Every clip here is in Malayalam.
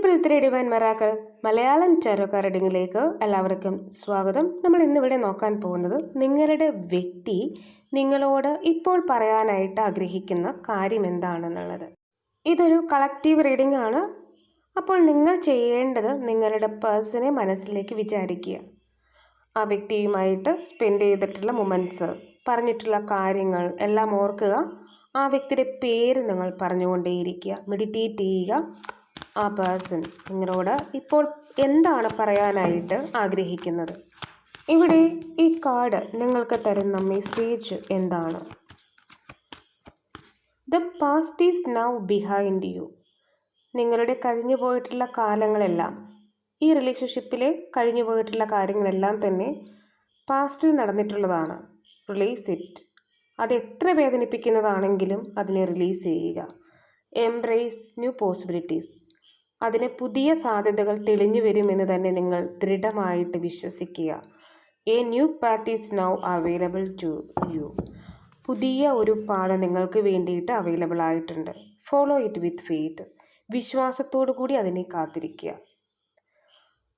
Triple three divine miracles Malayalam tarot റീഡിങ്ങിലേക്ക് എല്ലാവർക്കും സ്വാഗതം. നമ്മൾ ഇന്നിവിടെ നോക്കാൻ പോകുന്നത് നിങ്ങളുടെ വ്യക്തി നിങ്ങളോട് ഇപ്പോൾ പറയാനായിട്ട് ആഗ്രഹിക്കുന്ന കാര്യം എന്താണെന്നുള്ളത്. ഇതൊരു കളക്റ്റീവ് റീഡിംഗ് ആണ്. അപ്പോൾ നിങ്ങൾ ചെയ്യേണ്ടത് നിങ്ങളുടെ പേഴ്സണെ മനസ്സിലേക്ക് വിചാരിക്കുക. ആ വ്യക്തിയുമായിട്ട് സ്പെൻഡ് ചെയ്തിട്ടുള്ള മൊമെന്റ്സ് പറഞ്ഞിട്ടുള്ള കാര്യങ്ങൾ എല്ലാം ഓർക്കുക. ആ വ്യക്തിയുടെ പേര് നിങ്ങൾ പറഞ്ഞുകൊണ്ടേയിരിക്കുക. മെഡിറ്റേറ്റ് ചെയ്യുക. ആ പേഴ്സൺ നിങ്ങളോട് ഇപ്പോൾ എന്താണ് പറയാനായിട്ട് ആഗ്രഹിക്കുന്നത്? ഇവിടെ ഈ കാർഡ് നിങ്ങൾക്ക് തരുന്ന മെസ്സേജ് എന്താണ്? The past is now behind you. നിങ്ങളുടെ കഴിഞ്ഞു പോയിട്ടുള്ള കാലങ്ങളെല്ലാം ഈ റിലേഷൻഷിപ്പിലെ കഴിഞ്ഞു പോയിട്ടുള്ള കാര്യങ്ങളെല്ലാം തന്നെ പാസ്റ്റിൽ നടന്നിട്ടുള്ളതാണ്. Release it. അത് എത്ര വേദനിപ്പിക്കുന്നതാണെങ്കിലും അതിനെ റിലീസ് ചെയ്യുക. Embrace new possibilities. അതിന് പുതിയ സാധ്യതകൾ തെളിഞ്ഞു വരുമെന്ന് തന്നെ നിങ്ങൾ ദൃഢമായിട്ട് വിശ്വസിക്കുക. A new path is now available to you പുതിയ ഒരു പാത നിങ്ങൾക്ക് വേണ്ടിയിട്ട് അവൈലബിൾ ആയിട്ടുണ്ട്. ഫോളോ ഇറ്റ് വിത്ത് ഫെയ്ത്ത് വിശ്വാസത്തോടു കൂടി അതിനെ കാത്തിരിക്കുക.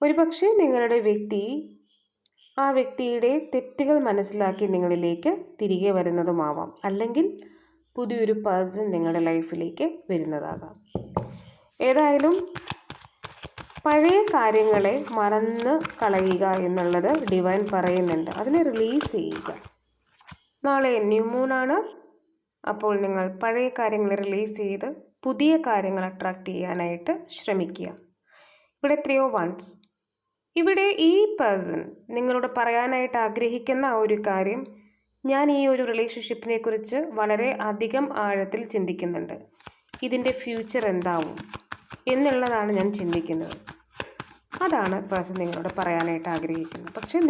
ഒരുപക്ഷെ നിങ്ങളുടെ വ്യക്തി ആ വ്യക്തിയുടെ തെറ്റുകൾ മനസ്സിലാക്കി നിങ്ങളിലേക്ക് തിരികെ വരുന്നതുമാവാം. അല്ലെങ്കിൽ പുതിയൊരു പേഴ്സൺ നിങ്ങളുടെ ലൈഫിലേക്ക് വരുന്നതാകാം. ഏതായാലും പഴയ കാര്യങ്ങളെ മറന്ന് കളയുക എന്നുള്ളത് ഡിവൈൻ പറയുന്നുണ്ട്. അതിനെ റിലീസ് ചെയ്യുക. നാളെ ന്യൂ മൂണാണ് അപ്പോൾ നിങ്ങൾ പഴയ കാര്യങ്ങൾ റിലീസ് ചെയ്ത് പുതിയ കാര്യങ്ങൾ അട്രാക്റ്റ് ചെയ്യാനായിട്ട് ശ്രമിക്കുക. ഇവിടെ എത്രയോ വൺസ് ഇവിടെ ഈ പേഴ്സൺ നിങ്ങളോട് പറയാനായിട്ട് ആഗ്രഹിക്കുന്ന ആ ഒരു കാര്യം ഞാൻ ഈ ഒരു റിലേഷൻഷിപ്പിനെ കുറിച്ച് വളരെ അധികം ആഴത്തിൽ ചിന്തിക്കുന്നുണ്ട്. ഇതിന്റെ ഫ്യൂച്ചർ എന്താവും എന്നുള്ളതാണ് ഞാൻ ചിന്തിക്കുന്നത്. അതാണ് പേഴ്സൺ നിങ്ങളോട് പറയാനായിട്ട് ആഗ്രഹിക്കുന്നത്. പക്ഷേ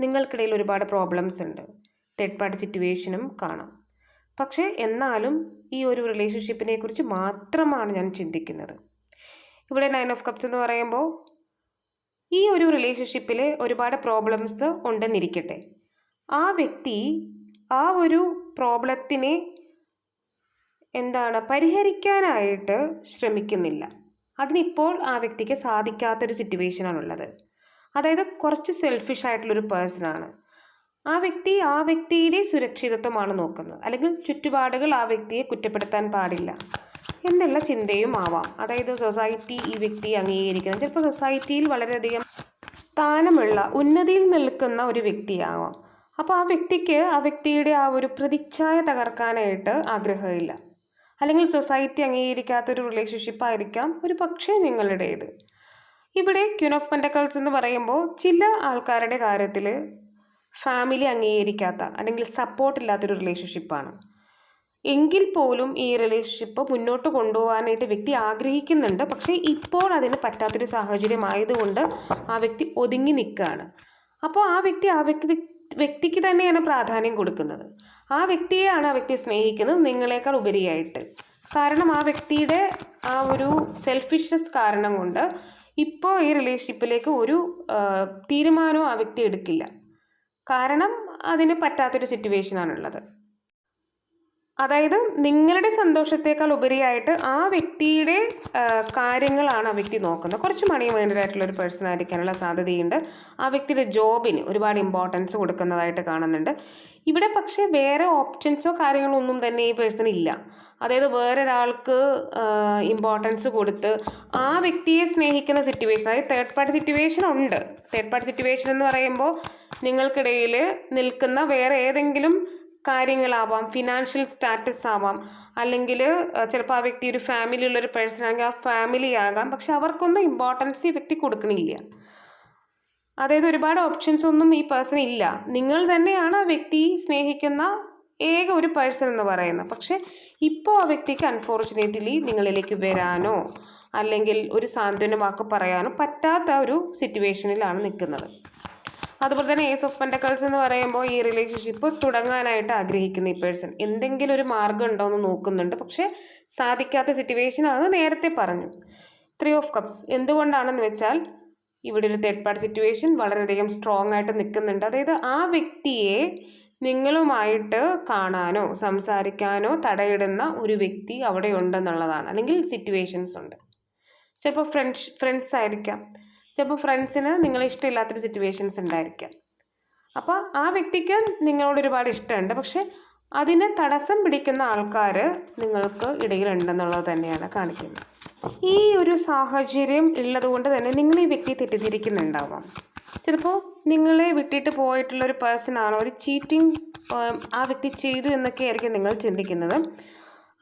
നിങ്ങൾക്കിടയിൽ ഒരുപാട് പ്രോബ്ലംസ് ഉണ്ട്. തേർഡ് പാർട്ടി സിറ്റുവേഷനും കാണാം. പക്ഷേ എന്നാലും ഈ ഒരു റിലേഷൻഷിപ്പിനെ കുറിച്ച് മാത്രമാണ് ഞാൻ ചിന്തിക്കുന്നത്. ഇവിടെ നയൻ ഓഫ് കപ്സ് എന്ന് പറയുമ്പോൾ ഈ ഒരു റിലേഷൻഷിപ്പിൽ ഒരുപാട് പ്രോബ്ലംസ് ഉണ്ടെന്നിരിക്കട്ടെ. ആ വ്യക്തി ആ ഒരു പ്രോബ്ലത്തിനെ എന്താണ്? പരിഹരിക്കാനായിട്ട് ശ്രമിക്കുന്നില്ല. അതിനിപ്പോൾ ആ വ്യക്തിക്ക് സാധിക്കാത്തൊരു സിറ്റുവേഷനാണുള്ളത് അതായത് കുറച്ച് സെൽഫിഷ് ആയിട്ടുള്ളൊരു പേഴ്സണാണ് ആ വ്യക്തി ആ വ്യക്തിയുടെ സുരക്ഷിതത്വമാണ് നോക്കുന്നത്. അല്ലെങ്കിൽ ചുറ്റുപാടുകൾ ആ വ്യക്തിയെ കുറ്റപ്പെടുത്താൻ പാടില്ല എന്നുള്ള ചിന്തയും ആവാം. അതായത് സൊസൈറ്റി ഈ വ്യക്തിയെ അംഗീകരിക്കണം. ചിലപ്പോൾ സൊസൈറ്റിയിൽ വളരെയധികം സ്ഥാനമുള്ള ഉന്നതിയിൽ നിൽക്കുന്ന ഒരു വ്യക്തിയാവാം. അപ്പോൾ ആ വ്യക്തിക്ക് ആ വ്യക്തിയുടെ ആ ഒരു പ്രതിച്ഛായ തകർക്കാനായിട്ട് ആഗ്രഹമില്ല. അല്ലെങ്കിൽ സൊസൈറ്റി അംഗീകരിക്കാത്തൊരു റിലേഷൻഷിപ്പ് ആയിരിക്കാം ഒരു പക്ഷേ നിങ്ങളുടേത്. ഇവിടെ ക്യൂൻ ഓഫ് പെൻഡക്കൾസ് എന്ന് പറയുമ്പോൾ ചില ആൾക്കാരുടെ കാര്യത്തിൽ ഫാമിലി അംഗീകരിക്കാത്ത അല്ലെങ്കിൽ സപ്പോർട്ട് ഇല്ലാത്തൊരു റിലേഷൻഷിപ്പാണ് എങ്കിൽ പോലും ഈ റിലേഷൻഷിപ്പ് മുന്നോട്ട് കൊണ്ടുപോകാനായിട്ട് വ്യക്തി ആഗ്രഹിക്കുന്നുണ്ട്. പക്ഷേ ഇപ്പോൾ അതിന് പറ്റാത്തൊരു സാഹചര്യമായതുകൊണ്ട് ആ വ്യക്തി ഒതുങ്ങി നിൽക്കുകയാണ്. അപ്പോൾ ആ വ്യക്തി ആ വ്യക്തി വ്യക്തിക്ക് തന്നെയാണ് പ്രാധാന്യം കൊടുക്കുന്നത്. ആ വ്യക്തിയെയാണ് ആ വ്യക്തി സ്നേഹിക്കുന്നത് നിങ്ങളെക്കാൾ ഉപരിയായിട്ട്. കാരണം ആ വ്യക്തിയുടെ ആ ഒരു സെൽഫിഷ്നെസ് കാരണം കൊണ്ട് ഇപ്പോൾ ഈ റിലേഷൻഷിപ്പിലേക്ക് ഒരു തീരുമാനവും ആ വ്യക്തി എടുക്കില്ല. കാരണം അതിന് പറ്റാത്തൊരു സിറ്റുവേഷനാണുള്ളത് അതായത് നിങ്ങളുടെ സന്തോഷത്തേക്കാൾ ഉപരിയായിട്ട് ആ വ്യക്തിയുടെ കാര്യങ്ങളാണ് ആ വ്യക്തി നോക്കുന്നത്. കുറച്ച് മണി മൈൻഡഡ് ആയിട്ടുള്ള ഒരു പേഴ്സൺ ആയിരിക്കാനുള്ള സാധ്യതയുണ്ട്. ആ വ്യക്തിയുടെ ജോബിന് ഒരുപാട് ഇമ്പോർട്ടൻസ് കൊടുക്കുന്നതായിട്ട് കാണുന്നുണ്ട്. ഇവിടെ പക്ഷേ വേറെ ഓപ്ഷൻസോ കാര്യങ്ങളോ ഒന്നും തന്നെ ഈ പേഴ്സൺ ഇല്ല. അതായത് വേറൊരാൾക്ക് ഇമ്പോർട്ടൻസ് കൊടുത്ത് ആ വ്യക്തിയെ സ്നേഹിക്കുന്ന സിറ്റുവേഷൻ അതായത് തേർഡ് പാർട്ടി സിറ്റുവേഷൻ ഉണ്ട്. തേർഡ് പാർട്ടി സിറ്റുവേഷൻ എന്ന് പറയുമ്പോൾ നിങ്ങൾക്കിടയിൽ നിൽക്കുന്ന വേറെ ഏതെങ്കിലും കാര്യങ്ങളാവാം ഫിനാൻഷ്യൽ സ്റ്റാറ്റസ് ആവാം. അല്ലെങ്കിൽ ചിലപ്പോൾ ആ വ്യക്തി ഒരു ഫാമിലി ഉള്ളൊരു പേഴ്സൺ ആണെങ്കിൽ ആ ഫാമിലി ആകാം. പക്ഷെ അവർക്കൊന്നും ഇമ്പോർട്ടൻസ് ഈ വ്യക്തി കൊടുക്കണില്ല. അതായത് ഒരുപാട് ഓപ്ഷൻസ് ഒന്നും ഈ പേഴ്സൺ ഇല്ല. നിങ്ങൾ തന്നെയാണ് ആ വ്യക്തി സ്നേഹിക്കുന്ന ഏക ഒരു പേഴ്സൺ എന്ന് പറയുന്നത്. പക്ഷെ ഇപ്പോൾ ആ വ്യക്തിക്ക് അൺഫോർച്ചുനേറ്റ്ലി നിങ്ങളിലേക്ക് വരാനോ അല്ലെങ്കിൽ ഒരു സാന്ത്വന വാക്ക് പറയാനോ പറ്റാത്ത ഒരു സിറ്റുവേഷനിലാണ് നിൽക്കുന്നത്. അതുപോലെ തന്നെ ഏസ് ഓഫ് പെൻഡക്കൾസ് എന്ന് പറയുമ്പോൾ ഈ റിലേഷൻഷിപ്പ് തുടങ്ങാനായിട്ട് ആഗ്രഹിക്കുന്ന ഈ പേഴ്സൺ എന്തെങ്കിലും ഒരു മാർഗം ഉണ്ടോ എന്ന് നോക്കുന്നുണ്ട്. പക്ഷേ സാധിക്കാത്ത സിറ്റുവേഷൻ ആണെന്ന് നേരത്തെ പറഞ്ഞു. ത്രീ ഓഫ് കപ്സ് എന്തുകൊണ്ടാണെന്ന് വെച്ചാൽ ഇവിടെ ഒരു തേർഡ് പാർട്ടി സിറ്റുവേഷൻ വളരെയധികം സ്ട്രോങ് ആയിട്ട് നിൽക്കുന്നുണ്ട്. അതായത് ആ വ്യക്തിയെ നിങ്ങളുമായിട്ട് കാണാനോ സംസാരിക്കാനോ തടയിടുന്ന ഒരു വ്യക്തി അവിടെ ഉണ്ടെന്നുള്ളതാണ് അല്ലെങ്കിൽ സിറ്റുവേഷൻസ് ഉണ്ട്. ചിലപ്പോൾ ഫ്രണ്ട്സ് ഫ്രണ്ട്സ് ആയിരിക്കാം. ചിലപ്പോൾ ഫ്രണ്ട്സിന് നിങ്ങളെ ഇഷ്ടമില്ലാത്തൊരു സിറ്റുവേഷൻസ് ഉണ്ടായിരിക്കാം. അപ്പോൾ ആ വ്യക്തിക്ക് നിങ്ങളോട് ഒരുപാട് ഇഷ്ടമുണ്ട്. പക്ഷേ അതിനെ തടസ്സം പിടിക്കുന്ന ആൾക്കാർ നിങ്ങൾക്ക് ഇടയിലുണ്ടെന്നുള്ളത് തന്നെയാണ് കാണിക്കുന്നത്. ഈ ഒരു സാഹചര്യം ഉള്ളതുകൊണ്ട് തന്നെ നിങ്ങൾ ഈ വ്യക്തി തെറ്റിദ്ധരിക്കുന്നുണ്ടാവാം. ചിലപ്പോൾ നിങ്ങളെ വിട്ടിട്ട് പോയിട്ടുള്ള ഒരു പേഴ്സൺ ആണോ ഒരു ചീറ്റിംഗ് ആ വ്യക്തി ചെയ്തു എന്നൊക്കെ ആയിരിക്കും നിങ്ങൾ ചിന്തിക്കുന്നത്.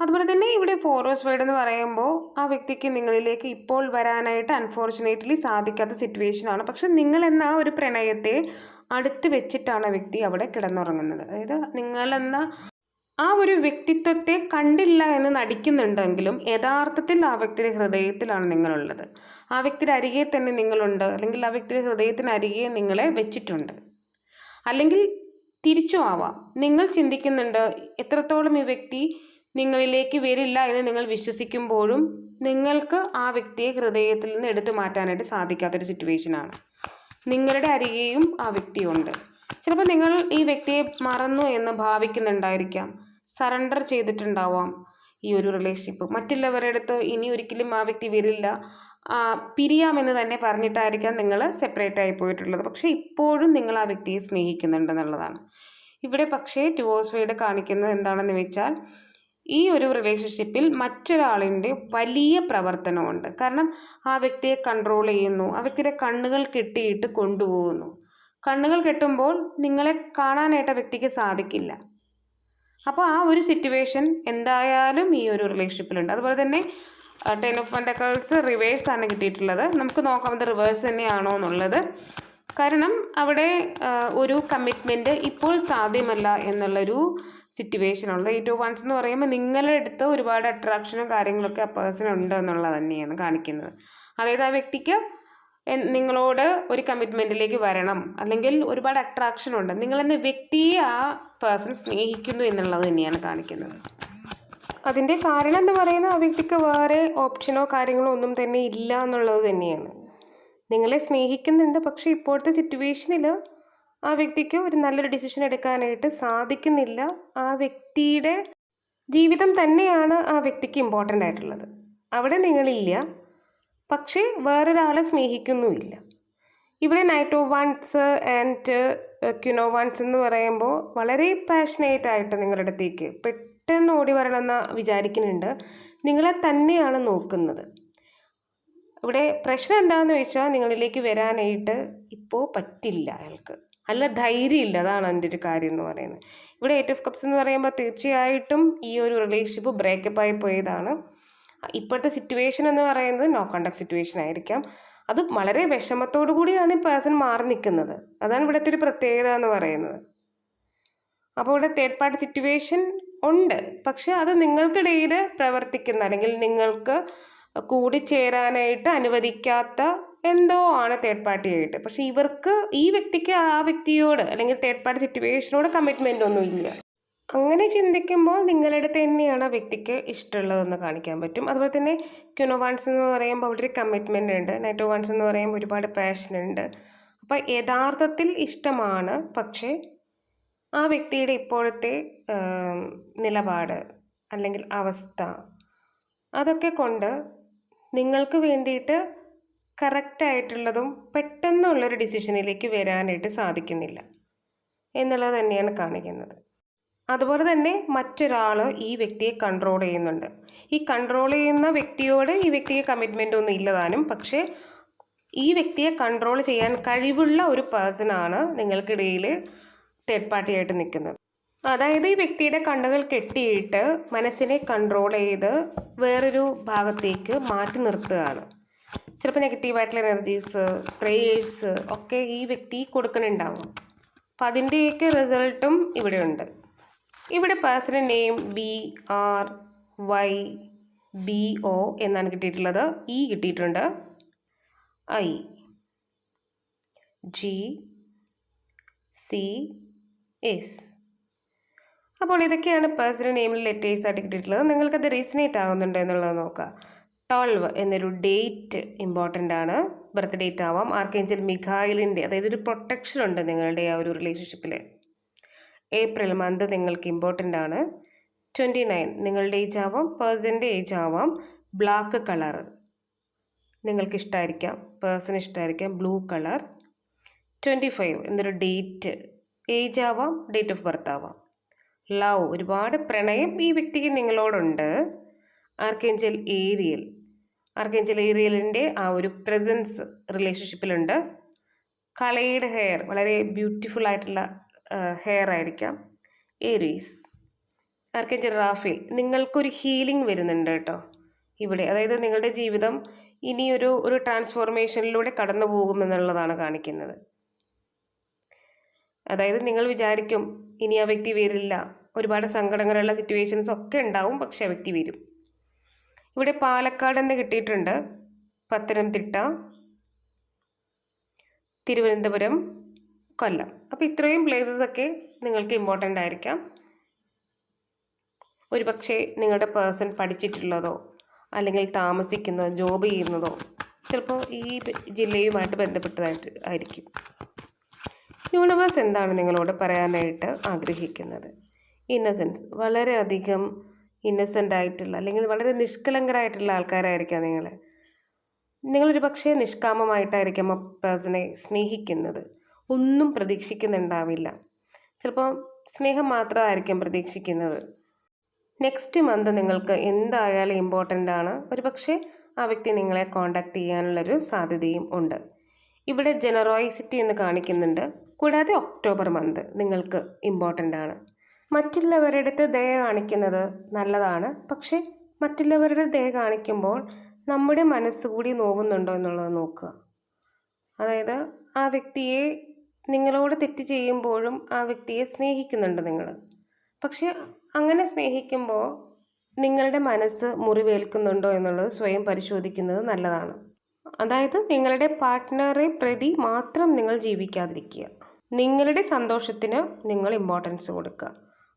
അതുപോലെ തന്നെ ഇവിടെ ഫോറോസ് വേർഡ് എന്ന് പറയുമ്പോൾ ആ വ്യക്തിക്ക് നിങ്ങളിലേക്ക് ഇപ്പോൾ വരാനായിട്ട് അൺഫോർച്ചുനേറ്റ്ലി സാധിക്കാത്ത സിറ്റുവേഷൻ ആണ്. പക്ഷെ നിങ്ങൾ എന്ന ആ ഒരു പ്രണയത്തെ അടുത്ത് വെച്ചിട്ടാണ് വ്യക്തി അവിടെ കിടന്നുറങ്ങുന്നത്. അതായത് നിങ്ങളെന്ന ആ ഒരു വ്യക്തിത്വത്തെ കണ്ടില്ല എന്ന് നടിക്കുന്നുണ്ടെങ്കിലും യഥാർത്ഥത്തിൽ ആ വ്യക്തിയുടെ ഹൃദയത്തിലാണ് നിങ്ങളുള്ളത്. ആ വ്യക്തിയുടെ അരികെ തന്നെ നിങ്ങളുണ്ട്. അല്ലെങ്കിൽ ആ വ്യക്തിയുടെ ഹൃദയത്തിന് അരികെ നിങ്ങളെ വെച്ചിട്ടുണ്ട്. അല്ലെങ്കിൽ തിരിച്ചു ആവാം. നിങ്ങൾ ചിന്തിക്കുന്നുണ്ട് എത്രത്തോളം ഈ വ്യക്തി നിങ്ങളിലേക്ക് വരില്ല എന്ന് നിങ്ങൾ വിശ്വസിക്കുമ്പോഴും നിങ്ങൾക്ക് ആ വ്യക്തിയെ ഹൃദയത്തിൽ നിന്ന് എടുത്തു മാറ്റാനായിട്ട് സാധിക്കാത്തൊരു സിറ്റുവേഷനാണ് നിങ്ങളുടെ അരികെയും ആ വ്യക്തിയുണ്ട് ചിലപ്പോൾ നിങ്ങൾ ഈ വ്യക്തിയെ മറന്നു എന്ന് ഭാവിക്കുന്നുണ്ടായിരിക്കാം. സറണ്ടർ ചെയ്തിട്ടുണ്ടാവാം ഈ ഒരു റിലേഷൻഷിപ്പ് മറ്റുള്ളവരുടെ അടുത്ത് ഇനി ഒരിക്കലും ആ വ്യക്തി വരില്ല. പിരിയാമെന്ന് തന്നെ പറഞ്ഞിട്ടായിരിക്കാം നിങ്ങൾ സെപ്പറേറ്റ് ആയി പോയിട്ടുള്ളത്. പക്ഷേ ഇപ്പോഴും നിങ്ങൾ ആ വ്യക്തിയെ സ്നേഹിക്കുന്നുണ്ടെന്നുള്ളതാണ് ഇവിടെ പക്ഷേ ഡിവോഴ്സ് വേഡ് കാണിക്കുന്നത് എന്താണെന്ന് വെച്ചാൽ ഈ ഒരു റിലേഷൻഷിപ്പിൽ മറ്റൊരാളിന്റെ വലിയ പ്രവർത്തനമുണ്ട്. കാരണം ആ വ്യക്തിയെ കൺട്രോൾ ചെയ്യുന്നു ആ വ്യക്തിയുടെ കണ്ണുകൾ കെട്ടിയിട്ട് കൊണ്ടുപോകുന്നു. കണ്ണുകൾ കെട്ടുമ്പോൾ നിങ്ങളെ കാണാനായിട്ട് വ്യക്തിക്ക് സാധിക്കില്ല. അപ്പോൾ ആ ഒരു സിറ്റുവേഷൻ എന്തായാലും ഈ ഒരു റിലേഷൻഷിപ്പിലുണ്ട് അതുപോലെ തന്നെ ടെൻ ഓഫ് പെൻഡക്കൾസ് റിവേഴ്സ് ആണ് കിട്ടിയിട്ടുള്ളത്. നമുക്ക് നോക്കാം റിവേഴ്സ് തന്നെയാണോ എന്നുള്ളത്. കാരണം അവിടെ ഒരു കമ്മിറ്റ്മെന്റ് ഇപ്പോൾ സാധ്യമല്ല എന്നുള്ളൊരു സിറ്റുവേഷൻ ഈ ഓഫ് വൺസ് എന്ന് പറയുമ്പോൾ നിങ്ങളുടെ അടുത്ത് ഒരുപാട് അട്രാക്ഷനും കാര്യങ്ങളൊക്കെ ആ പേഴ്സൺ ഉണ്ട് എന്നുള്ളത് തന്നെയാണ് കാണിക്കുന്നത്. അതായത് ആ വ്യക്തിക്ക് നിങ്ങളോട് ഒരു കമ്മിറ്റ്മെന്റിലേക്ക് വരണം. അല്ലെങ്കിൽ ഒരുപാട് അട്രാക്ഷൻ ഉണ്ട്. നിങ്ങളെന്ന വ്യക്തിയെ ആ പേഴ്സൺ സ്നേഹിക്കുന്നു എന്നുള്ളത് തന്നെയാണ് കാണിക്കുന്നത്. അതിന്റെ കാരണം എന്ന് പറയുന്നത് ആ വ്യക്തിക്ക് വേറെ ഓപ്ഷനോ കാര്യങ്ങളോ ഒന്നും തന്നെ ഇല്ല എന്നുള്ളത് തന്നെയാണ്. നിങ്ങളെ സ്നേഹിക്കുന്നുണ്ട്. പക്ഷേ ഇപ്പോഴത്തെ സിറ്റുവേഷനിൽ ആ വ്യക്തിക്ക് ഒരു നല്ലൊരു ഡിസിഷൻ എടുക്കാനായിട്ട് സാധിക്കുന്നില്ല. ആ വ്യക്തിയുടെ ജീവിതം തന്നെയാണ് ആ വ്യക്തിക്ക് ഇമ്പോർട്ടന്റ് ആയിട്ടുള്ളത്. അവിടെ നിങ്ങളില്ല. പക്ഷേ വേറൊരാളെ സ്നേഹിക്കുന്നുമില്ല. ഇവിടെ knight of wands and queen of wands എന്ന് പറയുമ്പോൾ വളരെ പാഷനേറ്റ് ആയിട്ട് നിങ്ങളുടെ അടുത്തേക്ക് പെട്ടെന്ന് ഓടി വരണമെന്ന് വിചാരിക്കുന്നുണ്ട്. നിങ്ങളെ തന്നെയാണ് നോക്കുന്നത്. ഇവിടെ പ്രശ്നം എന്താണെന്ന് വെച്ചാൽ നിങ്ങളിലേക്ക് വരാനായിട്ട് ഇപ്പോൾ പറ്റില്ല അയാൾക്ക്. അല്ല ധൈര്യമില്ല. അതാണ് എന്റെ ഒരു കാര്യം എന്ന് പറയുന്നത്. ഇവിടെ എയ്റ്റ് ഓഫ് കപ്സ് എന്ന് പറയുമ്പോൾ തീർച്ചയായിട്ടും ഈ ഒരു റിലേഷൻഷിപ്പ് ബ്രേക്കപ്പ് ആയി പോയതാണ്. ഇപ്പോഴത്തെ സിറ്റുവേഷൻ എന്ന് പറയുന്നത് നോ കണ്ടക്ട് സിറ്റുവേഷൻ ആയിരിക്കാം. അത് വളരെ വിഷമത്തോടു കൂടിയാണ് ഈ പേഴ്സൺ മാറി നിൽക്കുന്നത്. അതാണ് ഇവിടുത്തെ ഒരു പ്രത്യേകത എന്ന് പറയുന്നത്. അപ്പോൾ ഇവിടെ തേർഡ് പാർട്ടി സിറ്റുവേഷൻ ഉണ്ട്. പക്ഷെ അത് നിങ്ങൾക്കിടയിൽ പ്രവർത്തിക്കുന്ന അല്ലെങ്കിൽ നിങ്ങൾക്ക് കൂടിച്ചേരാനായിട്ട് അനുവദിക്കാത്ത എന്തോ ആണ് തേർഡ് പാർട്ടി ആയിട്ട്. പക്ഷെ ഇവർക്ക് ഈ വ്യക്തിക്ക് ആ വ്യക്തിയോട് അല്ലെങ്കിൽ തേർഡ് പാർട്ടി സിറ്റുവേഷനോട് കമ്മിറ്റ്മെന്റ് ഒന്നും ഇല്ല. അങ്ങനെ ചിന്തിക്കുമ്പോൾ നിങ്ങളുടെ തന്നെയാണ് ആ വ്യക്തിക്ക് ഇഷ്ടമുള്ളതെന്ന് കാണിക്കാൻ പറ്റും. അതുപോലെ തന്നെ ക്യുനോവാൻസ് എന്ന് പറയുമ്പോൾ അവിടെ ഒരു കമ്മിറ്റ്മെന്റ് ഉണ്ട്. നൈറ്റോ വൺസ് എന്ന് പറയുമ്പോൾ ഒരുപാട് പാഷൻ ഉണ്ട്. അപ്പോൾ യഥാർത്ഥത്തിൽ ഇഷ്ടമാണ്. പക്ഷേ ആ വ്യക്തിയുടെ ഇപ്പോഴത്തെ നിലപാട് അല്ലെങ്കിൽ അവസ്ഥ അതൊക്കെ കൊണ്ട് നിങ്ങൾക്ക് വേണ്ടിയിട്ട് കറക്റ്റായിട്ടുള്ളതും പെട്ടെന്നുള്ളൊരു ഡിസിഷനിലേക്ക് വരാനായിട്ട് സാധിക്കുന്നില്ല. എന്നുള്ളത് തന്നെയാണ് കാണിക്കുന്നത്. അതുപോലെ തന്നെ മറ്റൊരാൾ ഈ വ്യക്തിയെ കൺട്രോൾ ചെയ്യുന്നുണ്ട്. ഈ കൺട്രോൾ ചെയ്യുന്ന വ്യക്തിയോട് ഈ വ്യക്തിക്ക് കമ്മിറ്റ്മെന്റ് ഒന്നും ഇല്ലതാനും പക്ഷേ ഈ വ്യക്തിയെ കൺട്രോൾ ചെയ്യാൻ കഴിവുള്ള ഒരു പേഴ്സണാണ് നിങ്ങൾക്കിടയിൽ തേർഡ് പാർട്ടിയായിട്ട് നിൽക്കുന്നത്. അതായത് ഈ വ്യക്തിയുടെ കണ്ണുകൾ കെട്ടിയിട്ട് മനസ്സിനെ കൺട്രോൾ ചെയ്ത് വേറൊരു ഭാഗത്തേക്ക് മാറ്റി നിർത്തുകയാണ്. ചിലപ്പോൾ നെഗറ്റീവായിട്ടുള്ള എനർജീസ് പ്രേയേഴ്സ് ഒക്കെ ഈ വ്യക്തി കൊടുക്കുന്നുണ്ടാവും. അപ്പം അതിന്റെയൊക്കെ റിസൾട്ടും ഇവിടെ ഉണ്ട് ഇവിടെ personal name B R Y B O എന്നാണ് കിട്ടിയിട്ടുള്ളത്. ഇ കിട്ടിയിട്ടുണ്ട്. ഐ ജി സി എസ് അപ്പോൾ ഇതൊക്കെയാണ് പേഴ്സണൽ നെയിമിൽ ലെറ്റേഴ്സ് ആയിട്ട് കിട്ടിയിട്ടുള്ളത്. നിങ്ങൾക്കത് റീസണേറ്റ് ആകുന്നുണ്ടോ എന്നുള്ളത് നോക്കുക ട്വൽവ് എന്നൊരു ഡേറ്റ് ഇമ്പോർട്ടന്റ് ആണ്. ബർത്ത് ഡേറ്റ് ആവാം. ആർക്കേഞ്ചൽ മിഖായിലിന്റെ അതായത് ഒരു പ്രൊട്ടക്ഷൻ ഉണ്ട് നിങ്ങളുടെ ആ ഒരു റിലേഷൻഷിപ്പിൽ ഏപ്രിൽ മന്ത് നിങ്ങൾക്ക് ഇമ്പോർട്ടന്റ് ആണ്. ട്വന്റി നയൻ നിങ്ങളുടെ ഏജ് ആവാം. പേഴ്സന്റെ ഏജ് ആവാം. ബ്ലാക്ക് കളർ നിങ്ങൾക്ക് ഇഷ്ടമായിരിക്കാം പേഴ്സൺ ഇഷ്ടമായിരിക്കാം ബ്ലൂ കളർ ട്വന്റി ഫൈവ് എന്നൊരു ഡേറ്റ് ഏജ് ആവാം. ഡേറ്റ് ഓഫ് ബർത്ത് ആവാം. ലവ് ഒരുപാട് പ്രണയം ഈ വ്യക്തിക്ക് നിങ്ങളോടുണ്ട്. ആർക്കേഞ്ചൽ ഏരിയൽ ആർക്കേഞ്ചൽ ഏരിയലിന്റെ ആ ഒരു പ്രസൻസ് റിലേഷൻഷിപ്പിലുണ്ട്. കളേഡ് ഹെയർ വളരെ ബ്യൂട്ടിഫുൾ ആയിട്ടുള്ള ഹെയർ ആയിരിക്കാം. ഏരീസ് ആർക്കേഞ്ചൽ റാഫേൽ നിങ്ങൾക്കൊരു ഹീലിംഗ് വരുന്നുണ്ട് കേട്ടോ. ഇവിടെ അതായത് നിങ്ങളുടെ ജീവിതം ഇനിയൊരു ഒരു ട്രാൻസ്ഫോർമേഷനിലൂടെ കടന്നു പോകുമെന്നുള്ളതാണ് കാണിക്കുന്നത്. അതായത് നിങ്ങൾ വിചാരിക്കും ഇനി ആ വ്യക്തി വരില്ല. ഒരുപാട് സങ്കടങ്ങളുള്ള സിറ്റുവേഷൻസ് ഒക്കെ ഉണ്ടാവും പക്ഷെ ആ വ്യക്തി വരും. ഇവിടെ പാലക്കാട് എന്ന് കിട്ടിയിട്ടുണ്ട്. പത്തനംതിട്ട തിരുവനന്തപുരം കൊല്ലം. അപ്പോൾ ഇത്രയും ഒക്കെ നിങ്ങൾക്ക് ഇമ്പോർട്ടന്റ് ആയിരിക്കാം. ഒരുപക്ഷെ നിങ്ങളുടെ പേഴ്സൺ പഠിച്ചിട്ടുള്ളതോ അല്ലെങ്കിൽ താമസിക്കുന്നതോ ജോബ് ചെയ്യുന്നതോ ചിലപ്പോൾ ഈ ജില്ലയുമായിട്ട് ബന്ധപ്പെട്ടതായിട്ട് ആയിരിക്കും. യൂണിവേഴ്സ് എന്താണ് നിങ്ങളോട് പറയാനായിട്ട് ആഗ്രഹിക്കുന്നത്? ഇന്നസെൻസ് വളരെയധികം ഇന്നസെന്റ് ആയിട്ടുള്ള അല്ലെങ്കിൽ വളരെ നിഷ്കളങ്കരായിട്ടുള്ള ആൾക്കാരായിരിക്കാം നിങ്ങൾ നിങ്ങളൊരു പക്ഷേ നിഷ്കാമമായിട്ടായിരിക്കും ആ പേഴ്സണെ സ്നേഹിക്കുന്നത്. ഒന്നും പ്രതീക്ഷിക്കുന്നുണ്ടാവില്ല. ചിലപ്പോൾ സ്നേഹം മാത്രമായിരിക്കും പ്രതീക്ഷിക്കുന്നത്. നെക്സ്റ്റ് മന്ത് നിങ്ങൾക്ക് എന്തായാലും ഇമ്പോർട്ടന്റ് ആണ്. ഒരു പക്ഷേ ആ വ്യക്തി നിങ്ങളെ കോണ്ടാക്ട് ചെയ്യാനുള്ളൊരു സാധ്യതയും ഉണ്ട്. ഇവിടെ ജനറോയിസിറ്റി എന്ന് കാണിക്കുന്നുണ്ട്. കൂടാതെ ഒക്ടോബർ മന്ത് നിങ്ങൾക്ക് ഇമ്പോർട്ടന്റ് ആണ്. മറ്റുള്ളവരുടെ ദയ കാണിക്കുന്നത് നല്ലതാണ്. പക്ഷേ മറ്റുള്ളവരുടെ ദയ കാണിക്കുമ്പോൾ നമ്മുടെ മനസ്സുകൂടി നോവുന്നുണ്ടോ എന്നുള്ളത് നോക്കുക. അതായത് ആ വ്യക്തിയെ നിങ്ങളോട് തെറ്റ് ചെയ്യുമ്പോഴും ആ വ്യക്തിയെ സ്നേഹിക്കുന്നുണ്ട് നിങ്ങൾ. പക്ഷേ അങ്ങനെ സ്നേഹിക്കുമ്പോൾ നിങ്ങളുടെ മനസ്സ് മുറിവേൽക്കുന്നുണ്ടോ എന്നുള്ളത് സ്വയം പരിശോധിക്കുന്നത് നല്ലതാണ്. അതായത് നിങ്ങളുടെ പാർട്ട്ണറെ പ്രതി മാത്രം നിങ്ങൾ ജീവിക്കാതിരിക്കുക. നിങ്ങളുടെ സന്തോഷത്തിന് നിങ്ങൾ ഇമ്പോർട്ടൻസ് കൊടുക്കുക.